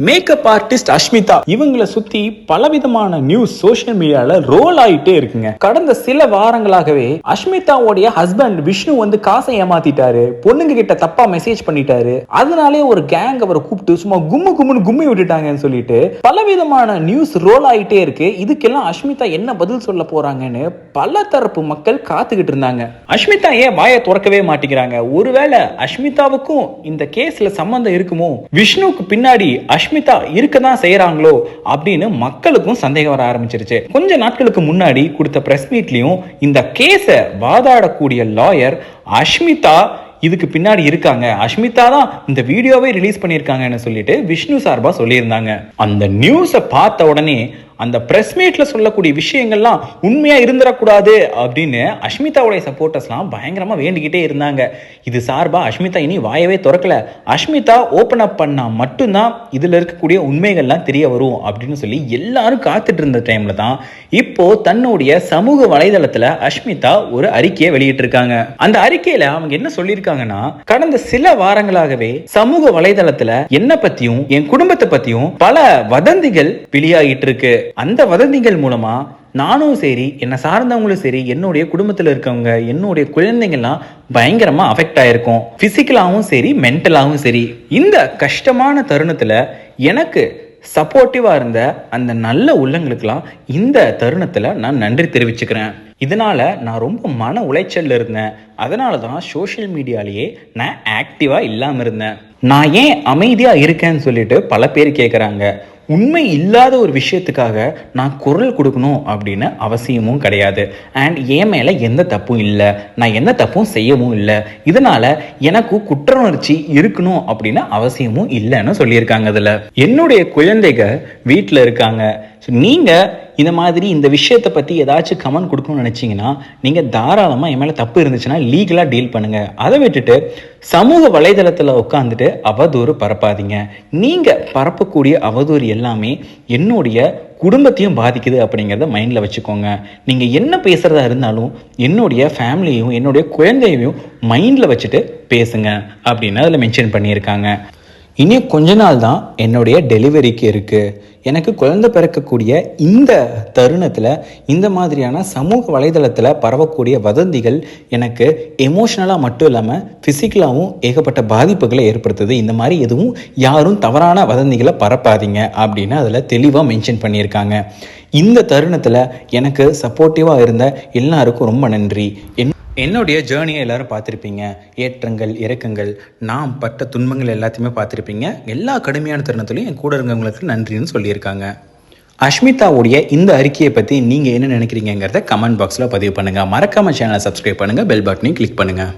Makeup artist Ashmita இவங்களை சுத்தி பலவிதமான நியூஸ் சோசியல் மீடியால ரோல் ஆயிட்டே இருக்குங்க. கடந்த சில வாரங்களாகவே அஷ்மிதாவுடைய ஹஸ்பண்ட் விஷ்ணு வந்து காசை ஏமாத்திட்டாரு. பொண்ணுங்க கிட்ட தப்பா மெசேஜ் பண்ணிட்டாரு. அதனாலே ஒரு கேங் அவரை கூப்பிட்டு சும்மா கும்மு கும்முன்னு கும்மி விட்டுட்டாங்கன்னு சொல்லிட்டு பலவிதமான நியூஸ் ரோல் ஆயிட்டே இருக்கு. இதுக்கெல்லாம் அஷ்மிதா என்ன பதில் சொல்ல போறாங்கன்னு பல தரப்பு மக்கள் காத்துக்கிட்டு இருந்தாங்க. அஷ்மிதா ஏன் வாயை திறக்கவே மாட்டேங்கிறாங்க? ஒருவேளை அஷ்மிதாவுக்கும் இந்த கேஸ்ல சம்பந்தம் இருக்குமோ? விஷ்ணுவுக்கு பின்னாடி அஷ்மிதா இருக்க தான் செய்யறாங்களோ அப்படின்னு மக்களுக்கும் சந்தேகம் வர ஆரம்பிச்சிருச்சு. கொஞ்ச நாட்களுக்கு முன்னாடி கொடுத்த பிரஸ் மீட்லயும் இந்த கேஸை வாதாடக்கூடிய லாயர் அஷ்மிதா இதுக்கு பின்னாடி இருக்காங்க. அஷ்மிதா தான் இந்த வீடியோவை ரிலீஸ் பண்ணியிருக்காங்கன்னு சொல்லிட்டு விஷ்ணு சார்பா சொல்லியிருந்தாங்க. அந்த நியூஸை பார்த்த உடனே அந்த ப்ரெஸ் மீட்ல சொல்லக்கூடிய விஷயங்கள்லாம் உண்மையா இருந்துடக்கூடாது அப்படின்னு அஷ்மிதாவுடைய சப்போர்ட்டர்ஸ்லாம் பயங்கரமா வேண்டிக்கிட்டே இருந்தாங்க. இது சார்பா அஷ்மிதா இனி வாயவே திறக்கல. அஷ்மிதா ஓப்பன் அப் பண்ணா மட்டும்தான் இதுல இருக்கக்கூடிய உண்மைகள்லாம் தெரிய வரும் அப்படின்னு சொல்லி எல்லாரும் காத்துட்டு இருந்த டைம்ல தான் இப்போ தன்னுடைய சமூக வலைதளத்துல அஷ்மிதா ஒரு அறிக்கையை வெளியிட்டிருக்காங்க. அந்த அறிக்கையில அவங்க என்ன சொல்லியிருக்காங்கன்னா கடந்த சில வாரங்களாகவே சமூக வலைதளத்துல என்ன பத்தியும் என் குடும்பத்தை பத்தியும் பல வதந்திகள் வெளியாகிட்டு இருக்கு. அந்த வதந்திகள் மூலமா நானும் சரி என்னை சார்ந்தவங்களும் சரி என்னுடைய குடும்பத்தில் இருக்கவங்க என்னுடைய குழந்தைங்கள்லாம் பயங்கரமா அஃபெக்ட் ஆயிருக்கும். பிசிக்கலாகவும் சரி மென்டலாகவும் சரி. இந்த கஷ்டமான தருணத்துல எனக்கு சப்போர்ட்டிவாக இருந்த அந்த நல்ல உள்ளங்களுக்கெல்லாம் இந்த தருணத்தில் நான் நன்றி தெரிவிச்சுக்கிறேன். இதனால நான் ரொம்ப மன உளைச்சலில் இருந்தேன். அதனால தான் சோஷியல் மீடியாலேயே நான் ஆக்டிவாக இல்லாமல் இருந்தேன். நான் ஏன் அமைதியாக இருக்கேன்னு சொல்லிட்டு பல பேர் கேட்குறாங்க உண்மை இல்லாத ஒரு விஷயத்துக்காக நான் குரல் கொடுக்கணும் அப்படின்னு அவசியமும் கிடையாது. அண்ட் என் மேலே எந்த தப்பும் இல்லை. நான் எந்த தப்பும் செய்யவும் இல்லை. இதனால எனக்கு குற்ற உணர்ச்சி இருக்கணும் அப்படின்னு அவசியமும் இல்லைன்னு சொல்லியிருக்காங்க அதில். என்னுடைய குழந்தைங்க வீட்டில் இருக்காங்க. ஸோ நீங்கள் இந்த மாதிரி இந்த விஷயத்தை பற்றி ஏதாச்சும் கமெண்ட் கொடுக்கணும்னு நினச்சிங்கன்னா நீங்கள் தாராளமாக என் மேலே தப்பு இருந்துச்சுன்னா லீகலாக டீல் பண்ணுங்கள் அதை விட்டுட்டு சமூக வலைதளத்தில் உட்காந்துட்டு அவதூறு பரப்பாதீங்க. நீங்கள் பரப்பக்கூடிய அவதூறு எல்லாமே என்னுடைய குடும்பத்தையும் பாதிக்குது அப்படிங்கிறத மைண்டில் வச்சுக்கோங்க. நீங்கள் என்ன பேசுகிறதா இருந்தாலும் என்னுடைய ஃபேமிலியையும் என்னுடைய குழந்தையையும் மைண்டில் வச்சுட்டு பேசுங்க அப்படின்னு அதில் மென்ஷன் பண்ணியிருக்காங்க. இனி கொஞ்ச நாள் தான் என்னுடைய டெலிவரிக்கு இருக்குது எனக்கு குழந்தை பிறக்கக்கூடிய இந்த தருணத்தில் இந்த மாதிரியான சமூக வலைதளத்தில் பரவக்கூடிய வதந்திகள் எனக்கு எமோஷ்னலாக மட்டும் இல்லாமல் ஃபிசிக்கலாகவும் ஏகப்பட்ட பாதிப்புகளை ஏற்படுத்துது. இந்த மாதிரி எதுவும் யாரும் தவறான வதந்திகளை பரப்பாதீங்க அப்படின்னு அதில் தெளிவாக மென்ஷன் பண்ணியிருக்காங்க. இந்த தருணத்தில் எனக்கு சப்போர்ட்டிவாக இருந்த எல்லாருக்கும் ரொம்ப நன்றி. என் என்னுடைய ஜேர்னியை எல்லாரும் பார்த்துருப்பீங்க. ஏற்றங்கள் இறக்கங்கள் நாம் பட்ட துன்பங்கள் எல்லாத்தையுமே பார்த்துருப்பீங்க. எல்லா கடுமையான தருணத்துலையும் என் கூட இருந்தவங்களுக்கு நன்றின்னு சொல்லியிருக்காங்க. அஷ்மிதாவுடைய இந்த அறிக்கையை பற்றி நீங்கள் என்ன நினைக்கிறீங்கிறத கமெண்ட் பாக்ஸில் பதிவு பண்ணுங்கள் மறக்காமல் சேனலை சப்ஸ்கிரைப் பண்ணுங்கள் பெல் பட்டனையும் கிளிக் பண்ணுங்கள்